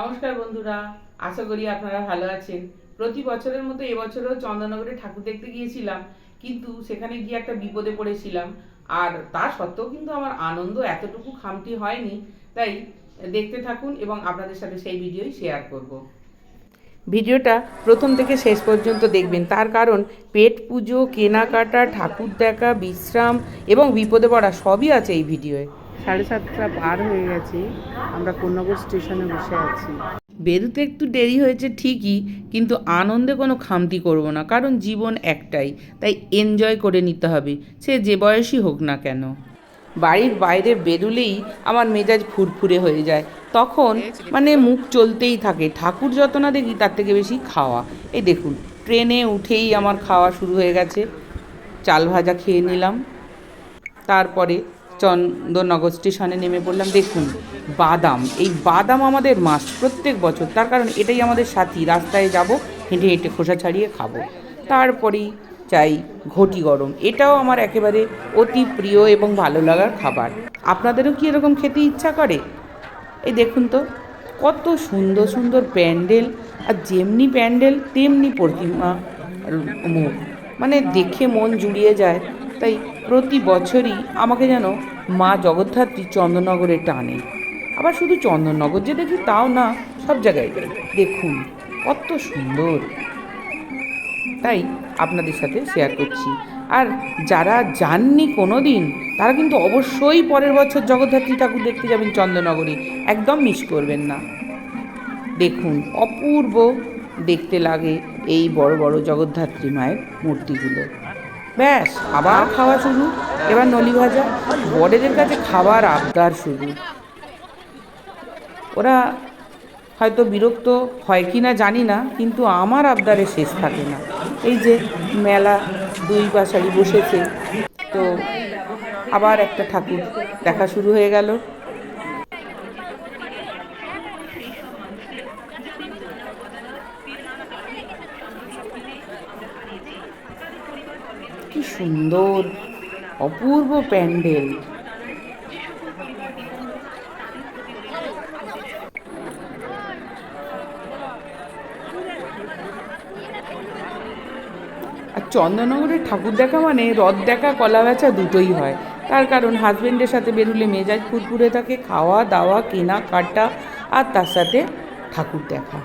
নমস্কার বন্ধুরা, আশা করি আপনারা ভালো আছেন। প্রতি বছরের মতো এবছরও চন্দননগরে ঠাকুর দেখতে গিয়েছিলাম, কিন্তু সেখানে গিয়ে একটা বিপদে পড়েছিলাম। আর তা সত্ত্বেও কিন্তু আমার আনন্দ এতটুকু খামতি হয়নি, তাই দেখতে থাকুন এবং আপনাদের সাথে সেই ভিডিওই শেয়ার করব। ভিডিওটা প্রথম থেকে শেষ পর্যন্ত দেখবেন। তার কারণ, পেট পুজো, কেনাকাটা, ঠাকুর দেখা, বিশ্রাম এবং বিপদে পড়া সবই আছে এই ভিডিওয়ে। সাড়ে সাতটা পার হয়ে গেছে, আমরা কোন্নগর স্টেশনে বসে আছি। বেরোতে একটু দেরি হয়েছে ঠিকই, কিন্তু আনন্দে কোনো খামতি করব না, কারণ জীবন একটাই, তাই এনজয় করে নিতে হবে, সে যে বয়সই হোক না কেন। বাড়ির বাইরে বেরুলেই আমার মেজাজ ফুরফুরে হয়ে যায়, তখন মানে মুখ চলতেই থাকে, ঠাকুর যত না দেখি তার থেকে বেশি খাওয়া। এই দেখুন, ট্রেনে উঠেই আমার খাওয়া শুরু হয়ে গেছে, চাল ভাজা খেয়ে নিলাম, তারপরে চন্দননগর স্টেশনে নেমে পড়লাম। দেখুন, বাদাম। এই বাদাম আমাদের মাস, প্রত্যেক বছর। তার কারণ এটাই আমাদের সাথী। রাস্তায় যাব, হেঁটে হেঁটে খোসা ছাড়িয়ে খাব। তারপরেই চাই ঘটি গরম। এটাও আমার একেবারে অতি প্রিয় এবং ভালো লাগার খাবার। আপনাদেরও কি এরকম খেতে ইচ্ছা করে? এই দেখুন তো, কত সুন্দর সুন্দর প্যান্ডেল। আর যেমনি প্যান্ডেল, তেমনি প্রতিমা মুখ মানে দেখে মন জুড়িয়ে যায়। তাই প্রতি বছরই আমাকে যেন মা জগদ্ধাত্রী চন্দননগরে টানে। আবার শুধু চন্দননগর যে দেখি তাও না, সব জায়গায় দেখুন, কত সুন্দর। তাই আপনাদের সাথে শেয়ার করছি। আর যারা যাননি কোনো দিন তারা কিন্তু অবশ্যই পরের বছর জগদ্ধাত্রী ঠাকুর দেখতে যাবেন চন্দননগরে। একদম মিস করবেন না। দেখুন, অপূর্ব দেখতে লাগে এই বড় বড় জগদ্ধাত্রী মায়ের মূর্তিগুলো। ব্যাস, আবার খাওয়া শুরু। এবার নলি ভাজা। বড়েদের কাছে খাবার আবদার শুরু। ওরা হয়তো বিরক্ত হয় কি না জানি না, কিন্তু আমার আবদারে শেষ থাকে না। এই যে মেলা, দুই পাশারি বসেছে। তো আবার একটা ঠাকুর দেখা শুরু হয়ে গেল কি সুন্দর, অপূর্ব প্যান্ডেল। আর চন্দননগরের ঠাকুর দেখা মানে রথ দেখা, কলা বেচা দুটোই হয়। তার কারণ হাজবেন্ডের সাথে বেরুলে মেজাজ ফুরফুরে থাকে, খাওয়া দাওয়া কেনা কাটা আর তার সাথে ঠাকুর দেখা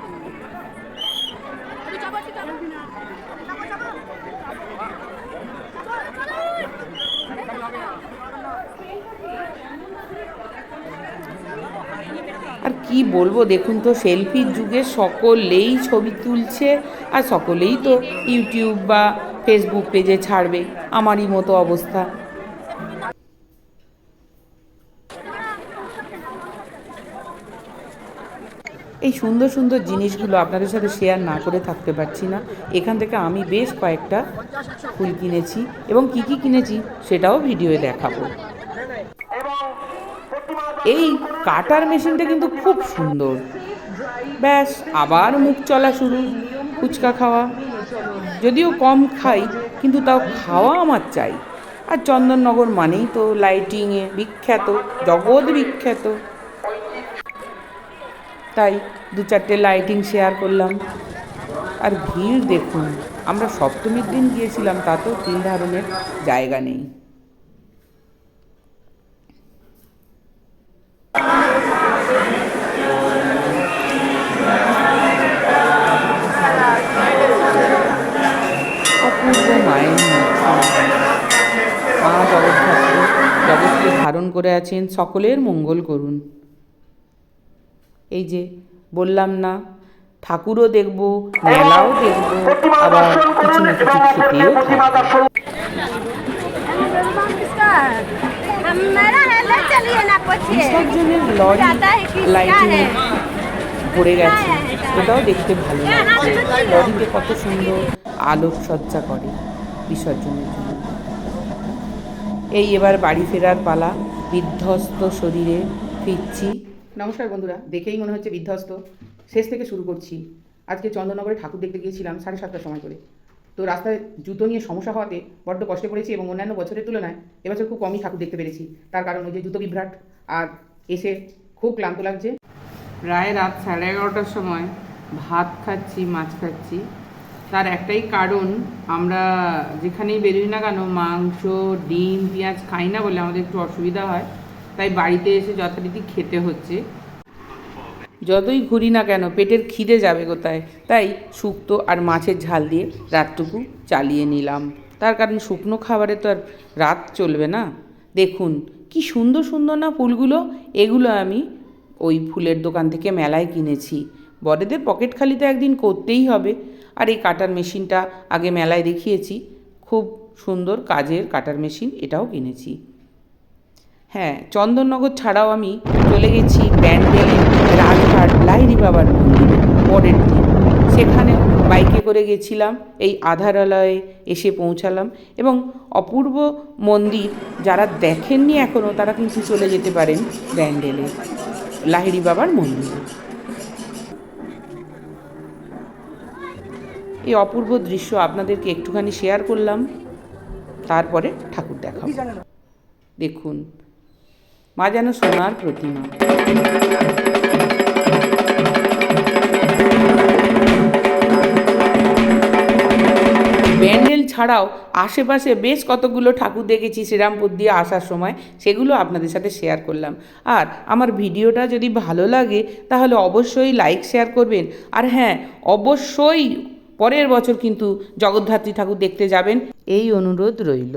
আর কি বলব? দেখুন তো সেলফির যুগে সকলেই ছবি তুলছে আর সকলেই তো ইউটিউব বা ফেসবুক পেজে ছাড়বে। আমারই মতো অবস্থা। এই সুন্দর সুন্দর জিনিসগুলো আপনাদের সাথে শেয়ার না করে থাকতে পারছি না। এখান থেকে আমি বেশ কয়েকটা ফুল কিনেছি এবং কি কি কিনেছি সেটাও ভিডিওয়ে দেখাবো। এই কাটার মেশিনটা কিন্তু খুব সুন্দর। ব্যাস, আবার মুখ চলা শুরু, ফুচকা খাওয়া। যদিও কম খাই, কিন্তু তাও খাওয়া আমার চাই। আর চন্দননগর মানেই তো লাইটিংয়ে বিখ্যাত, জগৎ বিখ্যাত। তাই দু চারটে লাইটিং শেয়ার করলাম। আর ভিড় দেখুন, আমরা সপ্তমীর দিন গিয়েছিলাম, তাতেও তিল ধারণের জায়গা নেই। ধারণ করে আছেন, সকলের মঙ্গল করুন। এই যে বললাম না, ঠাকুরও দেখব, মেলাও দেখব, আবার কিছু না কিছু খেতেও বিসর্জনের লরি পড়ে গেছে ওটাও দেখতে ভালো লাগছে। লরিতে কত সুন্দর আলোকসজ্জা করে বিসর্জনের জন্য। এই এবার বাড়ি ফেরার পালা। বিধ্বস্ত শরীরে ফিরছি। নমস্কার বন্ধুরা দেখেই মনে হচ্ছে বিধ্বস্ত। শেষ থেকে শুরু করছি। আজকে চন্দননগরে ঠাকুর দেখতে গিয়েছিলাম সাড়ে সাতটার সময় করে। তো রাস্তায় জুতো নিয়ে সমস্যা হওয়াতে বড্ড কষ্টে পড়েছি এবং অন্যান্য বছরের তুলনায় এবছর খুব কমই ঠাকুর দেখতে পেরেছি। তার কারণ ওই যে জুতো বিভ্রাট। আর এসে খুব ক্লান্ত লাগছে। প্রায় রাত সাড়ে এগারোটার সময় ভাত খাচ্ছি মাছ খাচ্ছি। তার একটাই কারণ, আমরা যেখানেই বেরোই না কেন, মাংস, ডিম, পেঁয়াজ খাই না বলে আমাদের একটু অসুবিধা হয়। তাই বাড়িতে এসে যথারীতি খেতে হচ্ছে। যতই ঘুরি না কেন, পেটের খিদে যাবে কোথায়? তাই শুক্তো আর মাছের ঝাল দিয়ে রাতটুকু চালিয়ে নিলাম। তার কারণ শুকনো খাবারে তো আর রাত চলবে না। দেখুন, কি সুন্দর সুন্দর না ফুলগুলো, এগুলো আমি ওই ফুলের দোকান থেকে মেলায় কিনেছি। বড়দের পকেট খালি তো একদিন করতেই হবে। আর এই কাটার মেশিনটা আগে মেলায় দেখিয়েছি। খুব সুন্দর কাজের কাটার মেশিন এটাও কিনেছি। হ্যাঁ চন্দননগর ছাড়াও আমি চলে গেছি ব্যান্ডেলে রাজঘাট লাইরি বাবার মন্দিরে পরের দিন। সেখানে বাইকে করে গেছিলাম, এই আধারালয়ে এসে পৌঁছালাম এবং অপূর্ব মন্দির যারা দেখেননি এখনও তারা কিন্তু চলে যেতে পারেন ব্যান্ডেলে, লাহিড়ি বাবার মন্দিরে। এই অপূর্ব দৃশ্য আপনাদেরকে একটুখানি শেয়ার করলাম। তারপরে ঠাকুর দেখাবো। দেখুন, মা যেন সোনার প্রতিমা। ব্যান্ডেল ছাড়াও আশেপাশে বেশ কতগুলো ঠাকুর দেখেছি শ্রীরামপুর দিয়ে আসার সময়, সেগুলো আপনাদের সাথে শেয়ার করলাম। আর আমার ভিডিওটা যদি ভালো লাগে, তাহলে অবশ্যই লাইক শেয়ার করবেন। আর হ্যাঁ অবশ্যই পরের বছর কিন্তু জগদ্ধাত্রী ঠাকুর দেখতে যাবেন। এই অনুরোধ রইল।